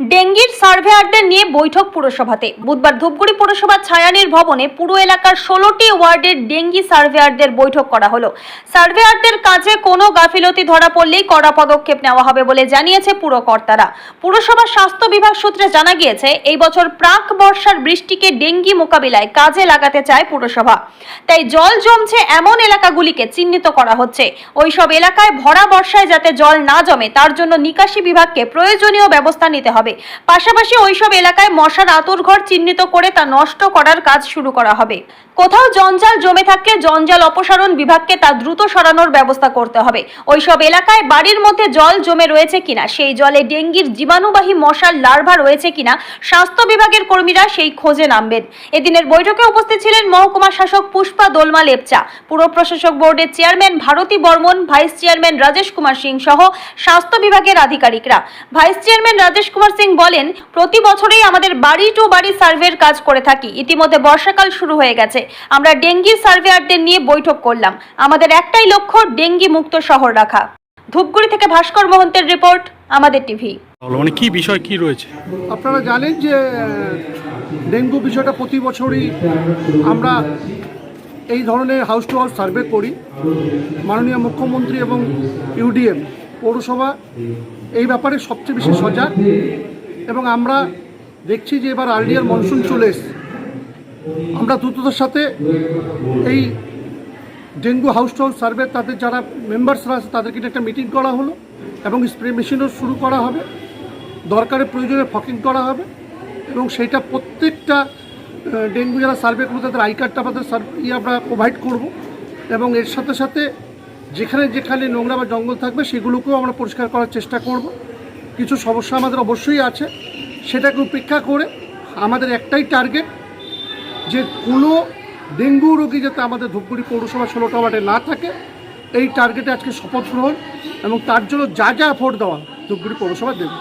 ডেঙ্গির সার্ভেয়ারদের নিয়ে বৈঠক পুরসভাতে। বুধবার ধূপগুড়ি পুরসভার ছায়ানীর ভবনে পুরো এলাকার ষোলোটি ওয়ার্ডের ডেঙ্গি সার্ভেয়ারদের বৈঠক করা হলো। সার্ভেয়ারদের কাজে কোনো গাফিলতি ধরা পড়লেই কড়া পদক্ষেপ নেওয়া হবে বলে জানিয়েছে পুরকর্তারা। পুরসভার স্বাস্থ্য বিভাগ সূত্রে জানা গিয়েছে, এই বছর প্রাক বর্ষার বৃষ্টিকে ডেঙ্গি মোকাবিলায় কাজে লাগাতে চায় পুরসভা। তাই জল জমছে এমন এলাকাগুলিকে চিহ্নিত করা হচ্ছে। ওইসব এলাকায় ভরা বর্ষায় যাতে জল না জমে, তার জন্য নিকাশি বিভাগকে প্রয়োজনীয় ব্যবস্থা নিতে হবে। পাশাপাশি ওইসব এলাকায় মশার আতুরঘর চিহ্নিত করে তা নষ্ট করার কাজ শুরু করা হবে। কোথাও জঞ্জাল জমে থাকলে জঞ্জাল অপসারণ বিভাগকে তা দ্রুত সরানোর ব্যবস্থা করতে হবে। ওইসব এলাকায় বাড়ির মধ্যে জল জমে রয়েছে কিনা, সেই জলে ডেঙ্গির জীবাণুবাহী মশার লার্ভা রয়েছে কিনা, স্বাস্থ্য বিভাগের কর্মীরা সেই খোঁজে নামবেন। এদিনের বৈঠকে উপস্থিত ছিলেন মহকুমা শাসক পুষ্পা দোলমা লেপচা। পুর প্রশাসক বোর্ডের chairman Bharati Barman, vice chairman Rajesh Kumar Singh সহ স্বাস্থ্য বিভাগের আধিকারিকরা। ভাইস চেয়ারম্যান রাজেশ কুমার সিং বলেন প্রতি বছরেই আমাদের বাড়ি টু বাড়ি সার্ভের কাজ করে থাকি। ইতিমধ্যে বর্ষাকাল শুরু হয়ে গেছে। আমরা ডেঙ্গি সার্ভেয়ারদের নিয়ে বৈঠক করলাম। আমাদের একটাই লক্ষ্য ডেঙ্গি মুক্ত শহর রাখা। ধূপগুড়ি থেকে ভাস্কর মহন্তের রিপোর্ট আমাদের টিভি। মানে কি বিষয় কি রয়েছে? আপনারা জানেন যে ডেঙ্গু বিষয়টা প্রতি বছরই আমরা এই ধরনের হাউস টু হাউস সার্ভে করি। মাননীয় মুখ্যমন্ত্রী এবং ইউডিএম পৌরসভা, এই ব্যাপারে সবচেয়ে বেশি সজাগ। এবং আমরা দেখছি যে এবার আর্লিয়ার মনসুন চলে এসছে। আমরা দ্রুততার সাথে এই dengue house to house survey, তাদের যারা মেম্বার্সরা আছে, তাদেরকে একটা মিটিং করা হলো এবং স্প্রে মেশিনও শুরু করা হবে। দরকারে প্রয়োজনে ফকিং করা হবে এবং সেইটা প্রত্যেকটা ডেঙ্গু যারা সার্ভে করবে, তাদের আই কার্ডটা আমাদের ইয়ে আমরা প্রোভাইড করব। এবং এর সাথে সাথে যেখানে যেখানে নোংরা বা জঙ্গল থাকবে সেগুলোকেও আমরা পরিষ্কার করার চেষ্টা করব। কিছু সমস্যা আমাদের অবশ্যই আছে, সেটাকে উপেক্ষা করে আমাদের একটাই টার্গেট যে কোনো ডেঙ্গু রোগী যাতে আমাদের ধূপগুড়ি পৌরসভা ষোলোটা ওয়ার্ডে না থাকে, এই টার্গেটে আজকে শপথ গ্রহণ এবং তার জন্য যা যা এফোর্ট দেওয়া ধূপগুড়ি পৌরসভা দেবে।